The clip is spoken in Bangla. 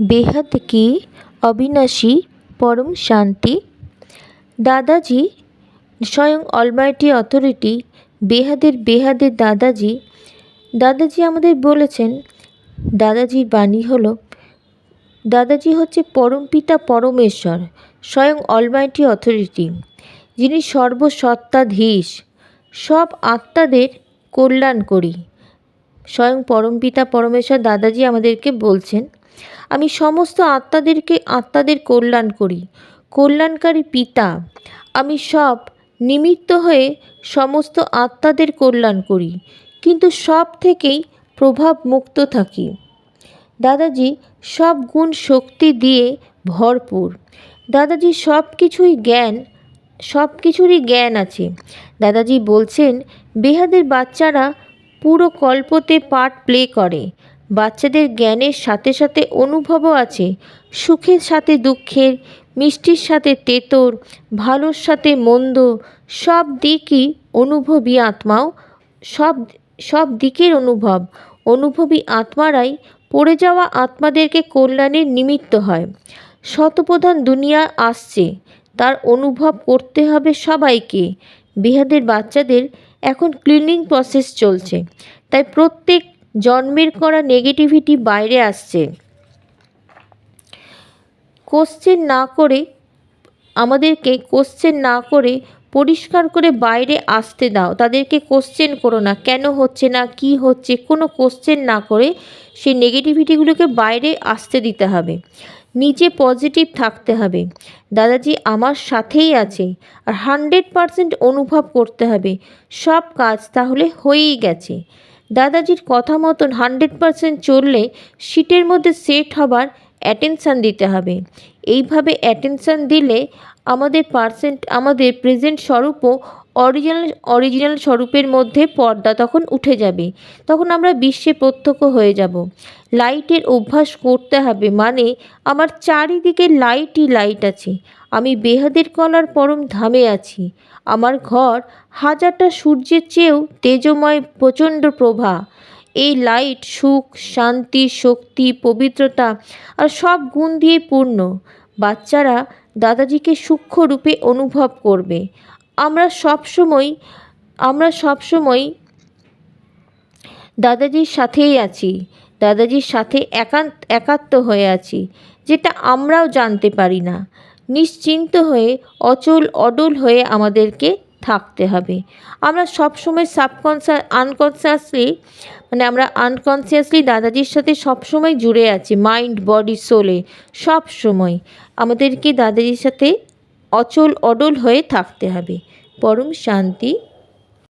বেহাত কি, অবিনাশী, পরম শান্তি? দাদাজি, স্বয়ং অলমাইটি অথরিটি বেহাদের বেহাদের দাদাজি। দাদাজি আমাদের বলেছেন, দাদাজির বাণী হল, দাদাজি হচ্ছে পরম পিতা পরমেশ্বর, স্বয়ং অলমাইটি অথরিটি যিনি সর্বসত্তাধীশ। সব আত্মাদের কল্যাণ করি। স্বয়ং পরমপিতা পরমেশ্বর দাদাজি আমাদেরকে বলছেন আমি সমস্ত আত্মাদেরকে, আত্মাদের কল্যাণ করি। কল্যাণকারী পিতা, আমি সব নিমিত্ত হয়ে সমস্ত আত্মাদের কল্যাণ করি, কিন্তু সব থেকেই প্রভাব মুক্ত থাকি। দাদাজি সব গুণ শক্তি দিয়ে ভরপুর। দাদাজি সব কিছুই জ্ঞান সব কিছুরই জ্ঞান আছে। দাদাজি বলছেন, বেহাদের বাচ্চারা পুরো কল্পতে পার্ট প্লে করে। বাচ্চাদের জ্ঞানের সাথে সাথে অনুভবও আছে। সুখের সাথে দুঃখের, মিষ্টির সাথে তেতর, ভালোর সাথে মন্দ, সব দিকই অনুভবী আত্মাও, সব সব দিকের অনুভব। অনুভবী আত্মারাই পড়ে যাওয়া আত্মাদেরকে কল্যাণের নিমিত্ত হয়। শতপ্রধান দুনিয়া আসছে। তার অনুভব করতে হবে সবাইকে। বিহাদের বাচ্চাদের এখন ক্লিনিং প্রসেস চলছে। তাই প্রত্যেক জন্মের করা নেগেটিভিটি বাইরে আসছে। কোশ্চেন না করে, আমাদেরকে কোশ্চেন না করে, পরিষ্কার করে বাইরে আসতে দাও। তাদেরকে কোশ্চেন করো না, কেন হচ্ছে না, কি হচ্ছে, কোনো কোশ্চেন না করে সেই নেগেটিভিটিগুলোকে বাইরে আসতে দিতে হবে। নিজে পজিটিভ থাকতে হবে। দাদাজি আমার সাথেই আছে আর হান্ড্রেড পারসেন্ট অনুভব করতে হবে। সব কাজ তাহলে হয়েই গেছে। দাদাজির কথা মতন হান্ড্রেড পারসেন্ট চললে সিটের মধ্যে সেট হবার অ্যাটেনশান দিতে হবে। এইভাবে অ্যাটেনশান দিলে আমাদের পার্সেন্ট, আমাদের প্রেজেন্ট স্বরূপও অরিজিনাল অরিজিনাল স্বরূপের মধ্যে পর্দা তখন উঠে যাবে। তখন আমরা বিশ্বে প্রত্যক্ষ হয়ে যাব। লাইটের অভ্যাস করতে হবে মানে আমার চারিদিকে লাইটই লাইট আছে। আমি বেহাদের কলার পরম ধামে আছি। আমার ঘর হাজারটা সূর্যের চেয়েও তেজময়, প্রচণ্ড প্রভা। এই লাইট সুখ, শান্তি, শক্তি, পবিত্রতা আর সব গুণ দিয়ে পূর্ণ। বাচ্চারা দাদাজিকে সূক্ষ্ম রূপে অনুভব করবে। আমরা সবসময় আমরা সবসময় দাদাজির সাথেই আছি। দাদাজির সাথে একান্ত একাত্ম হয়ে আছি, যেটা আমরাও জানতে পারি না। নিশ্চিন্ত হয়ে, অচল, অডল হয়ে আমাদেরকে থাকতে হবে। আমরা সবসময় সাবকনসিয়াস আনকনসিয়াসলি মানে আমরা আনকনসিয়াসলি দাদাজির সাথে সবসময় জুড়ে আছি মাইন্ড বডি সোলে সব সময়। আমাদেরকে দাদাজির সাথে অচল অডল হয়ে থাকতে হবে। পরম শান্তি